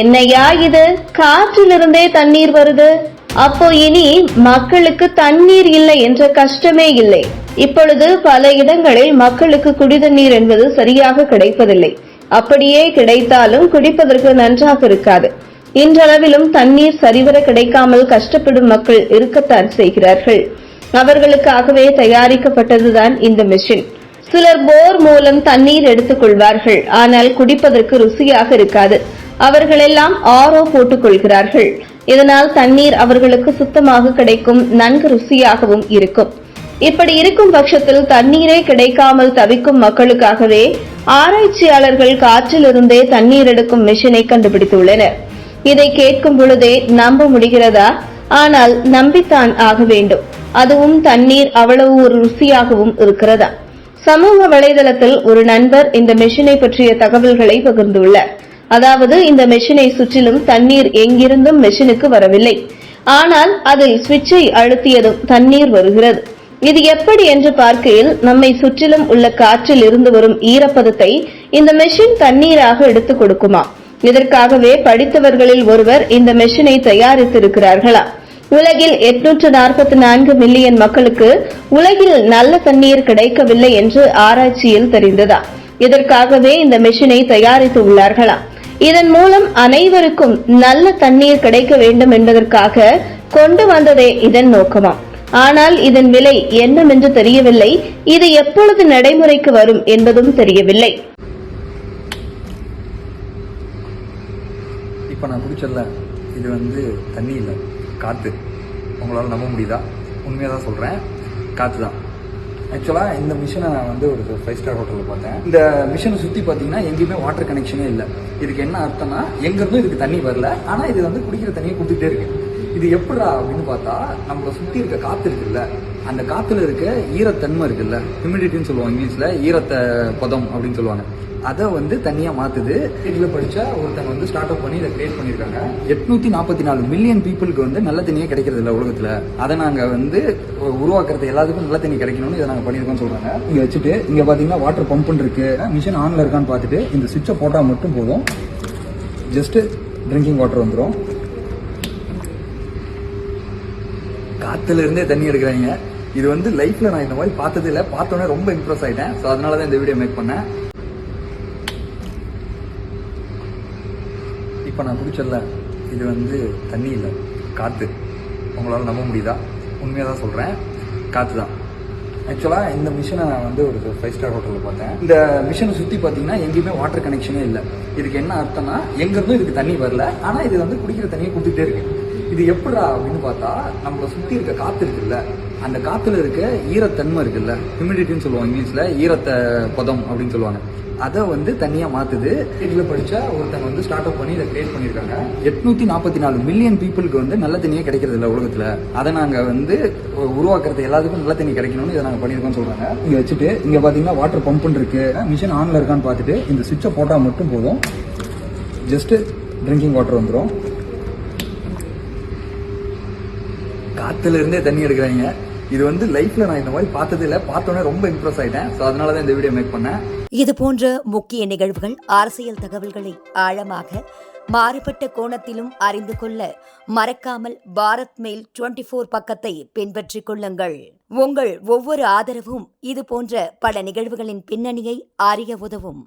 என்னையா இது காற்றிலிருந்தே தண்ணீர் வருது. அப்போ இனி மக்களுக்கு தண்ணீர் இல்லை என்ற கஷ்டமே இல்லை. இப்பொழுது பல இடங்களில் மக்களுக்கு குடிதண்ணீர் என்பது சரியாக கிடைப்பதில்லை. அப்படியே கிடைத்தாலும் குடிப்பதற்கு நன்றாக இருக்காது. இன்றளவிலும் தண்ணீர் சரிவர கிடைக்காமல் கஷ்டப்படும் மக்கள் இருக்கத்தான் செய்கிறார்கள். அவர்களுக்காகவே தயாரிக்கப்பட்டதுதான் இந்த மிஷின் சிலர் போர் மூலம் தண்ணீர் எடுத்துக் கொள்வார்கள் ஆனால் குடிப்பதற்கு ருசியாக இருக்காது. அவர்களெல்லாம் ஆரோ போட்டுக் கொள்கிறார்கள் இதனால் தண்ணீர் அவர்களுக்கு சுத்தமாக கிடைக்கும் நன்கு ருசியாகவும் இருக்கும். இப்படி இருக்கும் பட்சத்தில் தண்ணீரே கிடைக்காமல் தவிக்கும் மக்களுக்காகவே ஆராய்ச்சியாளர்கள் காற்றிலிருந்தே தண்ணீர் எடுக்கும் மிஷினை கண்டுபிடித்துள்ளனர். இதை கேட்கும் பொழுதே நம்ப முடிகிறதா? ஆனால் நம்பித்தான் ஆக வேண்டும். அதுவும் தண்ணீர் அவ்வளவு ஒரு ருசியாகவும் இருக்கிறதா? சமூக வலைதளத்தில் ஒரு நண்பர் இந்த மெஷினை பற்றிய தகவல்களை பகிர்ந்துள்ளார். அதாவது இந்த மெஷினை சுற்றிலும் தண்ணீர் எங்கிருந்தும் மெஷினுக்கு வரவில்லை. ஆனால் அதில் சுவிட்சை அழுத்தியதும் தண்ணீர் வருகிறது. இது எப்படி என்று பார்க்கையில் நம்மை சுற்றிலும் உள்ள காற்றில் இருந்து வரும் ஈரப்பதத்தை இந்த மெஷின் தண்ணீராக எடுத்துக் கொடுக்குமா? இதற்காகவே படித்தவர்களில் ஒருவர் இந்த மெஷினை தயாரித்திருக்கிறார்களா? உலகில் எட்நூற்று நாற்பத்தி நான்கு மில்லியன் மக்களுக்கு உலகில் நல்ல தண்ணீர் கிடைக்கவில்லை என்று ஆராய்ச்சியில் தெரிந்ததா? இதற்காகவே இந்த மெஷினை தயாரித்து உள்ளார்களா? இதன் மூலம் அனைவருக்கும் நல்ல தண்ணீர் கிடைக்க வேண்டும் என்பதற்காக கொண்டு வந்ததே இதன் நோக்கமாம். ஆனால் இதன் விலை என்னவென்று தெரியவில்லை. இது எப்பொழுது நடைமுறைக்கு வரும் என்பதும் தெரியவில்லை. இப்போ நான் குடிச்சல இது வந்து தண்ணி இல்லை. காற்று உங்களால் நம்ப முடியுதா? உண்மையாக தான் சொல்கிறேன் காற்று தான் ஆக்சுவலாக இந்த மிஷினை நான் வந்து ஒரு ஃபைவ் ஸ்டார் ஹோட்டலில் பார்த்தேன் இந்த மிஷினை சுற்றி பார்த்தீங்கன்னா எங்கேயுமே வாட்டர் கனெக்ஷனே இல்லை. இதுக்கு என்ன அர்த்தம்னா எங்கேருந்தும் இதுக்கு தண்ணி வரல. ஆனால் இது வந்து குடிக்கிற தண்ணியை கொடுத்துட்டே இருக்கு. இது எப்படா அப்படின்னு பார்த்தா நம்மளை சுற்றி இருக்க காற்று இருக்குல்ல அந்த காற்றுல இருக்க ஈரத்தன்மை இருக்குல்ல ஹியூமிடிட்டின்னு சொல்லுவாங்க இங்கிலீஷில் ஈரத்த பதம் அப்படின்னு சொல்லுவாங்க. அதை வந்து தனியாக மாற்றுது இதில் படித்த ஒருத்தங்க வந்து ஸ்டார்ட் அப் பண்ணி இதை கிரியேட் பண்ணியிருக்காங்க. எட்நூற்றி நாற்பத்தி நாலு மில்லியன் பீப்புளுக்கு வந்து நல்ல தண்ணியே கிடைக்கிறது இல்லை உலகத்தில். அதை நாங்கள் வந்து உருவாக்குறது எல்லாத்துக்கும் நல்ல தண்ணி கிடைக்கணும்னு இதை நாங்கள் பண்ணியிருக்கோம்னு சொல்கிறாங்க இங்கே வச்சுட்டு இங்கே பார்த்தீங்கன்னா வாட்டர் பம்ப்னு இருக்கு. மிஷின் ஆனில் இருக்கான்னு பார்த்துட்டு இந்த சுவிட்சை போட்டால் மட்டும் போதும். ஜஸ்ட்டு ட்ரிங்கிங் வாட்டர் வந்துடும் ஆற்றுலேருந்தே தண்ணி எடுக்கிறாங்க. இது வந்து லைஃப்பில் நான் இந்த மாதிரி பார்த்தது இல்லை. பார்த்தோன்னே ரொம்ப இம்ப்ரெஸ் ஆகிட்டேன் ஸோ அதனால தான் இந்த வீடியோ மேக் பண்ணேன். இப்போ நான் பிடிச்சல இது வந்து தண்ணி இல்லை காற்று உங்களால் நம்ப முடியுதா? உண்மையாக தான் சொல்கிறேன் காற்று தான். ஆக்சுவலாக இந்த மிஷினை நான் வந்து ஒரு ஃபைவ் ஸ்டார் ஹோட்டலில் பார்த்தேன். இந்த மிஷினை சுற்றி பார்த்தீங்கன்னா எங்கேயுமே வாட்டர் கனெக்ஷனே இல்லை. இதுக்கு என்ன அர்த்தம்னா எங்கேருந்தும் இதுக்கு தண்ணி வரல. ஆனால் இது வந்து குடிக்கிற தண்ணியை கொடுத்துட்டே இருக்கு. இது எப்படிடா அப்படின்னு பார்த்தா நம்மளை சுற்றி இருக்க காற்று இருக்குல்ல அந்த காற்றுல இருக்க ஈரத்தன்மை இருக்குல்ல ஹியூமிடிட்டின்னு சொல்லுவாங்க இங்கிலீஷில் ஈரத்த பதம் அப்படின்னு சொல்லுவாங்க. அதை வந்து தனியாக மாற்றுது இதில் படித்தா ஒருத்தங்க வந்து ஸ்டார்ட் அப் பண்ணி இதை கிரியேட் பண்ணியிருக்காங்க. எட்நூற்றி நாற்பத்தி நாலு மில்லியன் பீப்புளுக்கு வந்து நல்ல தண்ணியே கிடைக்கிறது இல்லை உலகத்தில். அதை நாங்கள் வந்து உருவாக்குறது எல்லாத்துக்கும் நல்ல தண்ணி கிடைக்கணும்னு இதை நாங்கள் பண்ணியிருக்கோம்னு சொல்கிறாங்க இங்கே வச்சுட்டு இங்கே பார்த்தீங்கன்னா வாட்டர் பம்புன்னு இருக்கு. மிஷின் ஆனில் இருக்கான்னு பார்த்துட்டு இந்த சுவிட்சை போட்டால் மட்டும் போதும். ஜஸ்ட்டு ட்ரிங்கிங் வாட்டர் வந்துடும் காத்துல இருந்தே தண்ணி எடுக்கிறாங்க. இது வந்து லைஃப்ல நான் இந்த மாதிரி பார்த்தது இல்லை. பார்த்தோன்னே ரொம்ப இம்ப்ரெஸ் ஆயிட்டேன். ஸோ அதனால தான் இந்த வீடியோ மேக் பண்ணேன். இது போன்ற முக்கிய நிகழ்வுகள் அரசியல் தகவல்களை ஆழமாக மாறுபட்ட கோணத்திலும் அறிந்து கொள்ள மறக்காமல் பாரத் மெயில் டுவெண்டி ஃபோர் பக்கத்தை பின்பற்றிக் கொள்ளுங்கள். உங்கள் ஒவ்வொரு ஆதரவும் இது போன்ற பல நிகழ்வுகளின் பின்னணியை அறிய உதவும்.